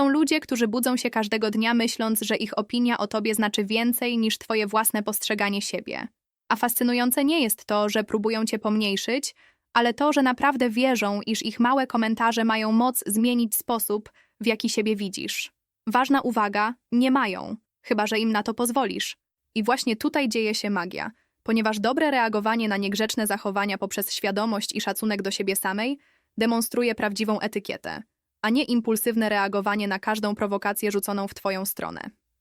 Są ludzie, którzy budzą się każdego dnia myśląc, że ich opinia o tobie znaczy więcej niż twoje własne postrzeganie siebie. A fascynujące nie jest to, że próbują cię pomniejszyć, ale to, że naprawdę wierzą, iż ich małe komentarze mają moc zmienić sposób, w jaki siebie widzisz. Ważna uwaga, nie mają, chyba że im na to pozwolisz. I właśnie tutaj dzieje się magia, ponieważ dobre reagowanie na niegrzeczne zachowania poprzez świadomość i szacunek do siebie samej demonstruje prawdziwą etykietę, a nie impulsywne reagowanie na każdą prowokację rzuconą w Twoją stronę.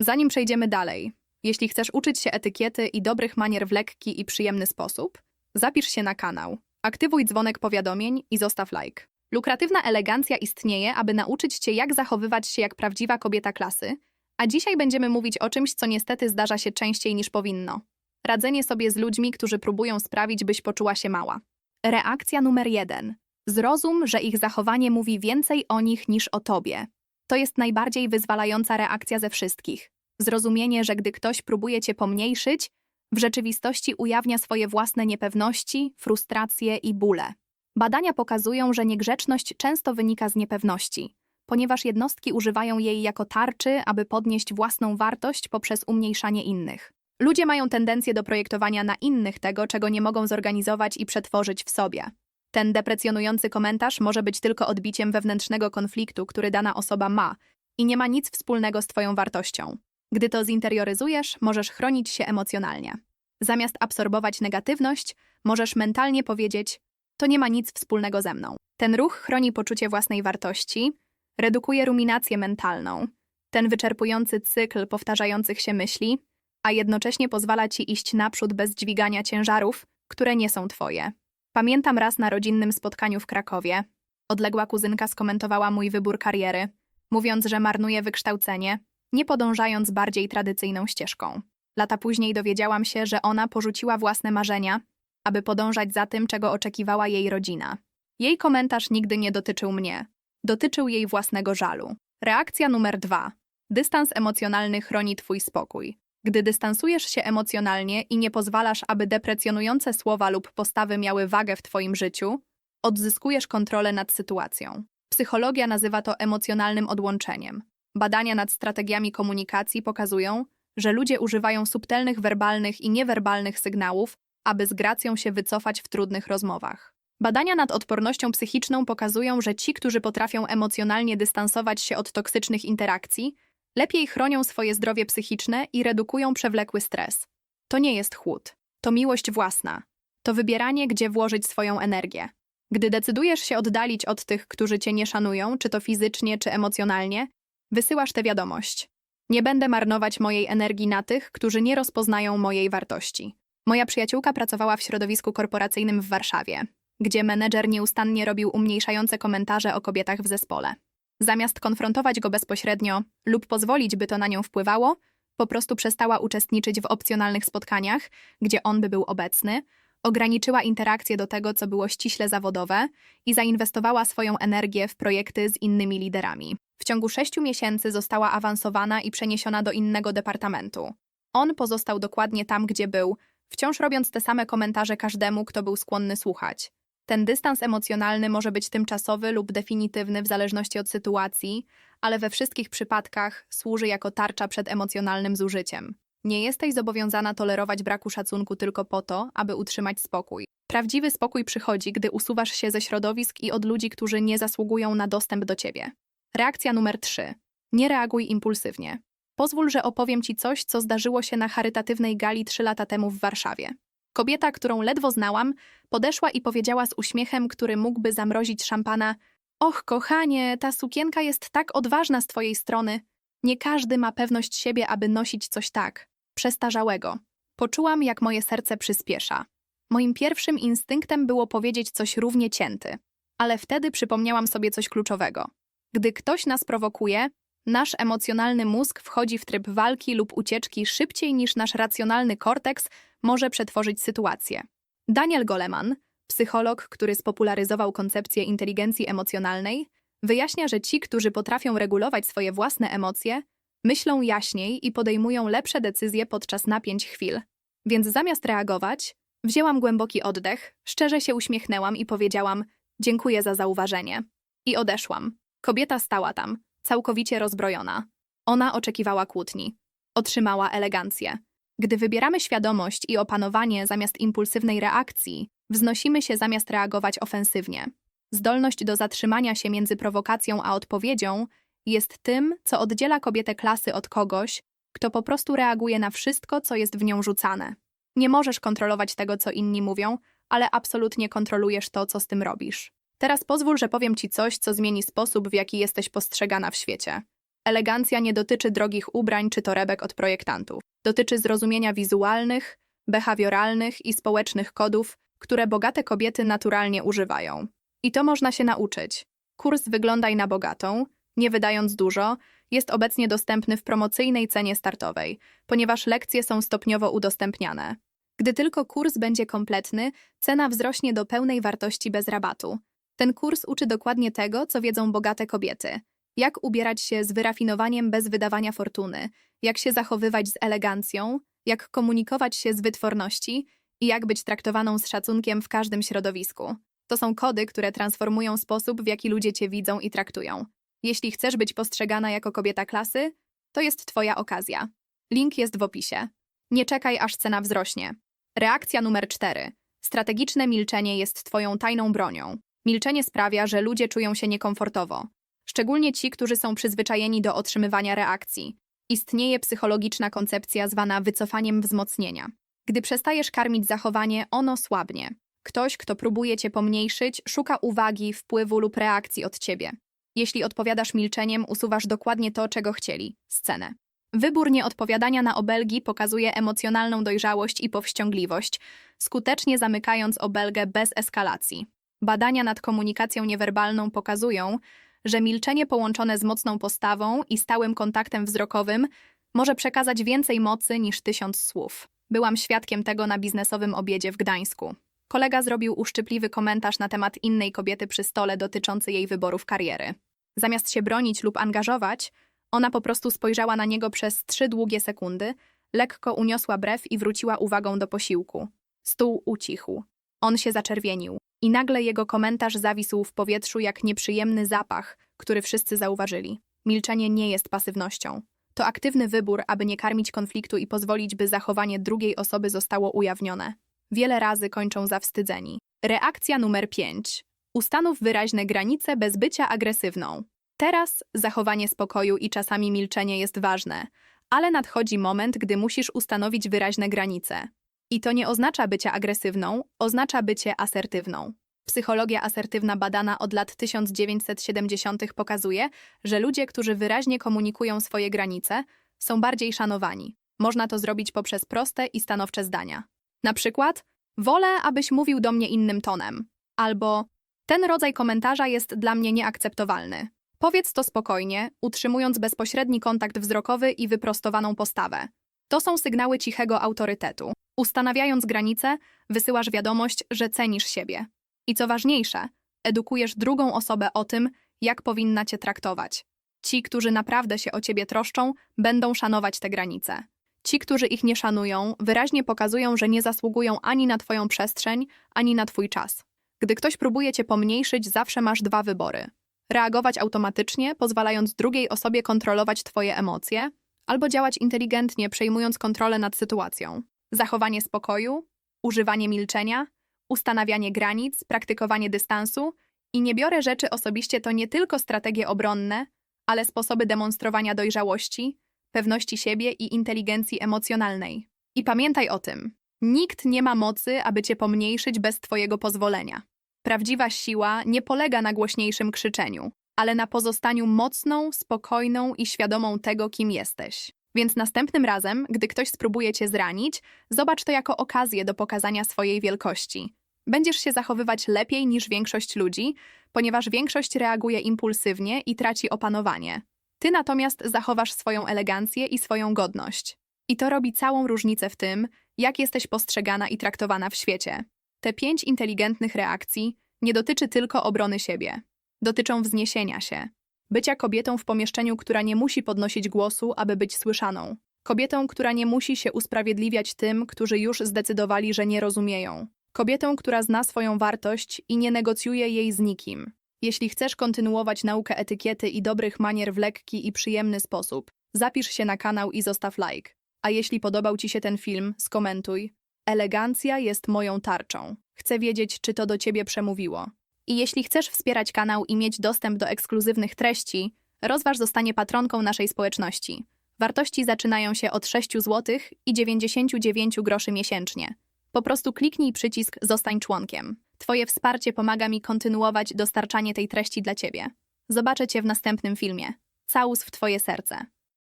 Zanim przejdziemy dalej, jeśli chcesz uczyć się etykiety i dobrych manier w lekki i przyjemny sposób, zapisz się na kanał, aktywuj dzwonek powiadomień i zostaw like. Lukratywna elegancja istnieje, aby nauczyć Cię, jak zachowywać się jak prawdziwa kobieta klasy, a dzisiaj będziemy mówić o czymś, co niestety zdarza się częściej niż powinno. Radzenie sobie z ludźmi, którzy próbują sprawić, byś poczuła się mała. Reakcja numer jeden. Zrozum, że ich zachowanie mówi więcej o nich niż o tobie. To jest najbardziej wyzwalająca reakcja ze wszystkich. Zrozumienie, że gdy ktoś próbuje cię pomniejszyć, w rzeczywistości ujawnia swoje własne niepewności, frustracje i bóle. Badania pokazują, że niegrzeczność często wynika z niepewności, ponieważ jednostki używają jej jako tarczy, aby podnieść własną wartość poprzez umniejszanie innych. Ludzie mają tendencję do projektowania na innych tego, czego nie mogą zorganizować i przetworzyć w sobie. Ten deprecjonujący komentarz może być tylko odbiciem wewnętrznego konfliktu, który dana osoba ma i nie ma nic wspólnego z Twoją wartością. Gdy to zinterioryzujesz, możesz chronić się emocjonalnie. Zamiast absorbować negatywność, możesz mentalnie powiedzieć: To nie ma nic wspólnego ze mną. Ten ruch chroni poczucie własnej wartości, redukuje ruminację mentalną, ten wyczerpujący cykl powtarzających się myśli, a jednocześnie pozwala ci iść naprzód bez dźwigania ciężarów, które nie są twoje. Pamiętam raz na rodzinnym spotkaniu w Krakowie. Odległa kuzynka skomentowała mój wybór kariery, mówiąc, że marnuję wykształcenie, nie podążając bardziej tradycyjną ścieżką. Lata później dowiedziałam się, że ona porzuciła własne marzenia, aby podążać za tym, czego oczekiwała jej rodzina. Jej komentarz nigdy nie dotyczył mnie. Dotyczył jej własnego żalu. Reakcja numer dwa. Dystans emocjonalny chroni twój spokój. Gdy dystansujesz się emocjonalnie i nie pozwalasz, aby deprecjonujące słowa lub postawy miały wagę w Twoim życiu, odzyskujesz kontrolę nad sytuacją. Psychologia nazywa to emocjonalnym odłączeniem. Badania nad strategiami komunikacji pokazują, że ludzie używają subtelnych werbalnych i niewerbalnych sygnałów, aby z gracją się wycofać w trudnych rozmowach. Badania nad odpornością psychiczną pokazują, że ci, którzy potrafią emocjonalnie dystansować się od toksycznych interakcji, lepiej chronią swoje zdrowie psychiczne i redukują przewlekły stres. To nie jest chłód, to miłość własna. To wybieranie, gdzie włożyć swoją energię. Gdy decydujesz się oddalić od tych, którzy cię nie szanują, czy to fizycznie, czy emocjonalnie, wysyłasz tę wiadomość. Nie będę marnować mojej energii na tych, którzy nie rozpoznają mojej wartości. Moja przyjaciółka pracowała w środowisku korporacyjnym w Warszawie, gdzie menedżer nieustannie robił umniejszające komentarze o kobietach w zespole. Zamiast konfrontować go bezpośrednio lub pozwolić, by to na nią wpływało, po prostu przestała uczestniczyć w opcjonalnych spotkaniach, gdzie on by był obecny, ograniczyła interakcje do tego, co było ściśle zawodowe i zainwestowała swoją energię w projekty z innymi liderami. W ciągu sześciu miesięcy została awansowana i przeniesiona do innego departamentu. On pozostał dokładnie tam, gdzie był, wciąż robiąc te same komentarze każdemu, kto był skłonny słuchać. Ten dystans emocjonalny może być tymczasowy lub definitywny w zależności od sytuacji, ale we wszystkich przypadkach służy jako tarcza przed emocjonalnym zużyciem. Nie jesteś zobowiązana tolerować braku szacunku tylko po to, aby utrzymać spokój. Prawdziwy spokój przychodzi, gdy usuwasz się ze środowisk i od ludzi, którzy nie zasługują na dostęp do ciebie. Reakcja numer 3. Nie reaguj impulsywnie. Pozwól, że opowiem ci coś, co zdarzyło się na charytatywnej gali trzy lata temu w Warszawie. Kobieta, którą ledwo znałam, podeszła i powiedziała z uśmiechem, który mógłby zamrozić szampana: Och, kochanie, ta sukienka jest tak odważna z twojej strony. Nie każdy ma pewność siebie, aby nosić coś tak przestarzałego. Poczułam, jak moje serce przyspiesza. Moim pierwszym instynktem było powiedzieć coś równie cięty, ale wtedy przypomniałam sobie coś kluczowego. Gdy ktoś nas prowokuje, nasz emocjonalny mózg wchodzi w tryb walki lub ucieczki szybciej niż nasz racjonalny korteks może przetworzyć sytuację. Daniel Goleman, psycholog, który spopularyzował koncepcję inteligencji emocjonalnej, wyjaśnia, że ci, którzy potrafią regulować swoje własne emocje, myślą jaśniej i podejmują lepsze decyzje podczas napięć chwil. Więc zamiast reagować, wzięłam głęboki oddech, szczerze się uśmiechnęłam i powiedziałam: Dziękuję za zauważenie. I odeszłam. Kobieta stała tam, całkowicie rozbrojona. Ona oczekiwała kłótni. Otrzymała elegancję. Gdy wybieramy świadomość i opanowanie zamiast impulsywnej reakcji, wznosimy się zamiast reagować ofensywnie. Zdolność do zatrzymania się między prowokacją a odpowiedzią jest tym, co oddziela kobietę klasy od kogoś, kto po prostu reaguje na wszystko, co jest w nią rzucane. Nie możesz kontrolować tego, co inni mówią, ale absolutnie kontrolujesz to, co z tym robisz. Teraz pozwól, że powiem ci coś, co zmieni sposób, w jaki jesteś postrzegana w świecie. Elegancja nie dotyczy drogich ubrań czy torebek od projektantów. Dotyczy zrozumienia wizualnych, behawioralnych i społecznych kodów, które bogate kobiety naturalnie używają. I to można się nauczyć. Kurs Wyglądaj na bogatą, nie wydając dużo, jest obecnie dostępny w promocyjnej cenie startowej, ponieważ lekcje są stopniowo udostępniane. Gdy tylko kurs będzie kompletny, cena wzrośnie do pełnej wartości bez rabatu. Ten kurs uczy dokładnie tego, co wiedzą bogate kobiety. Jak ubierać się z wyrafinowaniem bez wydawania fortuny, jak się zachowywać z elegancją, jak komunikować się z wytworności i jak być traktowaną z szacunkiem w każdym środowisku. To są kody, które transformują sposób, w jaki ludzie cię widzą i traktują. Jeśli chcesz być postrzegana jako kobieta klasy, to jest twoja okazja. Link jest w opisie. Nie czekaj, aż cena wzrośnie. Reakcja numer 4. Strategiczne milczenie jest twoją tajną bronią. Milczenie sprawia, że ludzie czują się niekomfortowo. Szczególnie ci, którzy są przyzwyczajeni do otrzymywania reakcji. Istnieje psychologiczna koncepcja zwana wycofaniem wzmocnienia. Gdy przestajesz karmić zachowanie, ono słabnie. Ktoś, kto próbuje cię pomniejszyć, szuka uwagi, wpływu lub reakcji od ciebie. Jeśli odpowiadasz milczeniem, usuwasz dokładnie to, czego chcieli scenę. Wybór nieodpowiadania na obelgi pokazuje emocjonalną dojrzałość i powściągliwość, skutecznie zamykając obelgę bez eskalacji. Badania nad komunikacją niewerbalną pokazują, że milczenie połączone z mocną postawą i stałym kontaktem wzrokowym może przekazać więcej mocy niż tysiąc słów. Byłam świadkiem tego na biznesowym obiedzie w Gdańsku. Kolega zrobił uszczypliwy komentarz na temat innej kobiety przy stole dotyczący jej wyborów kariery. Zamiast się bronić lub angażować, ona po prostu spojrzała na niego przez trzy długie sekundy, lekko uniosła brew i wróciła uwagą do posiłku. Stół ucichł. On się zaczerwienił i nagle jego komentarz zawisł w powietrzu jak nieprzyjemny zapach, który wszyscy zauważyli. Milczenie nie jest pasywnością. To aktywny wybór, aby nie karmić konfliktu i pozwolić, by zachowanie drugiej osoby zostało ujawnione. Wiele razy kończą zawstydzeni. Reakcja numer 5. Ustanów wyraźne granice bez bycia agresywną. Teraz zachowanie spokoju i czasami milczenie jest ważne, ale nadchodzi moment, gdy musisz ustanowić wyraźne granice. I to nie oznacza bycia agresywną, oznacza bycie asertywną. Psychologia asertywna badana od lat 1970 pokazuje, że ludzie, którzy wyraźnie komunikują swoje granice, są bardziej szanowani. Można to zrobić poprzez proste i stanowcze zdania. Na przykład, wolę, abyś mówił do mnie innym tonem, albo ten rodzaj komentarza jest dla mnie nieakceptowalny. Powiedz to spokojnie, utrzymując bezpośredni kontakt wzrokowy i wyprostowaną postawę. To są sygnały cichego autorytetu. Ustanawiając granice, wysyłasz wiadomość, że cenisz siebie. I co ważniejsze, edukujesz drugą osobę o tym, jak powinna cię traktować. Ci, którzy naprawdę się o ciebie troszczą, będą szanować te granice. Ci, którzy ich nie szanują, wyraźnie pokazują, że nie zasługują ani na twoją przestrzeń, ani na twój czas. Gdy ktoś próbuje cię pomniejszyć, zawsze masz dwa wybory. Reagować automatycznie, pozwalając drugiej osobie kontrolować twoje emocje, albo działać inteligentnie, przejmując kontrolę nad sytuacją. Zachowanie spokoju, używanie milczenia, ustanawianie granic, praktykowanie dystansu i nie biorę rzeczy osobiście to nie tylko strategie obronne, ale sposoby demonstrowania dojrzałości, pewności siebie i inteligencji emocjonalnej. I pamiętaj o tym. Nikt nie ma mocy, aby cię pomniejszyć bez twojego pozwolenia. Prawdziwa siła nie polega na głośniejszym krzyczeniu, ale na pozostaniu mocną, spokojną i świadomą tego, kim jesteś. Więc następnym razem, gdy ktoś spróbuje cię zranić, zobacz to jako okazję do pokazania swojej wielkości. Będziesz się zachowywać lepiej niż większość ludzi, ponieważ większość reaguje impulsywnie i traci opanowanie. Ty natomiast zachowasz swoją elegancję i swoją godność. I to robi całą różnicę w tym, jak jesteś postrzegana i traktowana w świecie. Te pięć inteligentnych reakcji nie dotyczy tylko obrony siebie. Dotyczą wzniesienia się. Bycia kobietą w pomieszczeniu, która nie musi podnosić głosu, aby być słyszaną. Kobietą, która nie musi się usprawiedliwiać tym, którzy już zdecydowali, że nie rozumieją. Kobietą, która zna swoją wartość i nie negocjuje jej z nikim. Jeśli chcesz kontynuować naukę etykiety i dobrych manier w lekki i przyjemny sposób, zapisz się na kanał i zostaw like. A jeśli podobał Ci się ten film, skomentuj. Elegancja jest moją tarczą. Chcę wiedzieć, czy to do Ciebie przemówiło. I jeśli chcesz wspierać kanał i mieć dostęp do ekskluzywnych treści, rozważ zostanie patronką naszej społeczności. Wartości zaczynają się od 6 zł i 99 groszy miesięcznie. Po prostu kliknij przycisk Zostań członkiem. Twoje wsparcie pomaga mi kontynuować dostarczanie tej treści dla Ciebie. Zobaczę Cię w następnym filmie. Całus w Twoje serce.